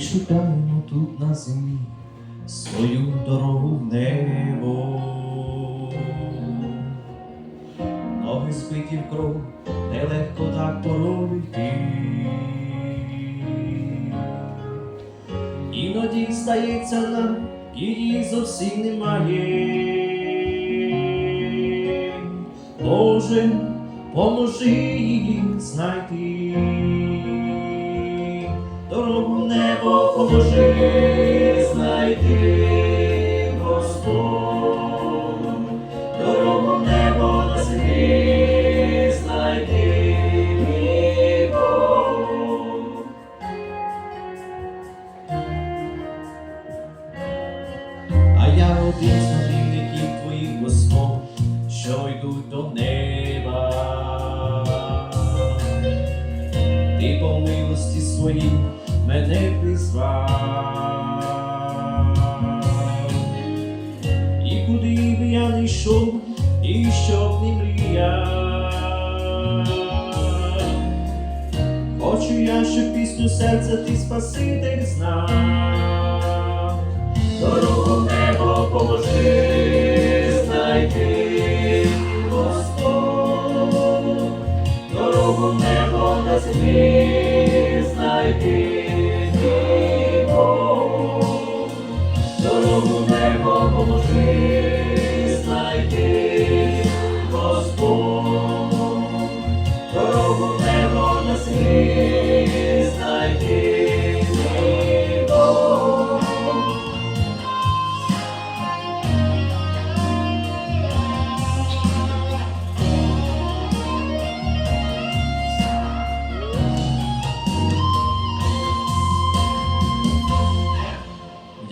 Ми шукаємо тут на землі свою дорогу в небо. Ноги збиті в кров, нелегко так порою йти. Іноді здається нам, її зовсім немає. Боже, поможи її знайти. В небо поможи знайти, Господь. Дорогу небо на землі Бог. А я один з твоїх Господь, що йдуть до неба. Ти по милості своїй мене призвав. І куди б я не йшов, і б не мріяв. Хочу я, щоб пісню серця ти спаситель знав.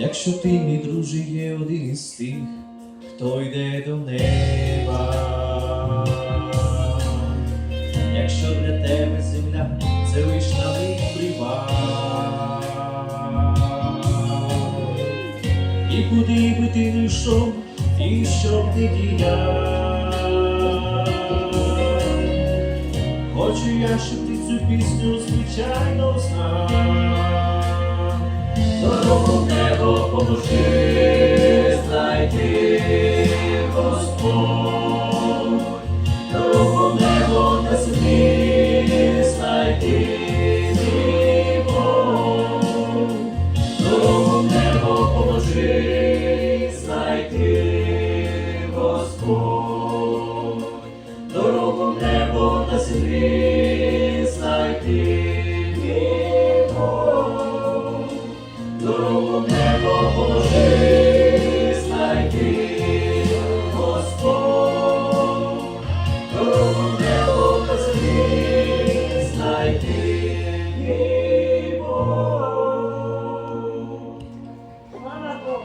Якщо ти, мій друже, є один із тих, хто йде до неба, якщо для тебе земля це лиш прива, і куди би ти не йшов, і що б не діяв, хочу я, щоб ти цю пісню звичайно знав. Поможи знайти, Господь. Дорогу в небо на землі знайти, Бог. Дорогу небо поможи знайти, Господь.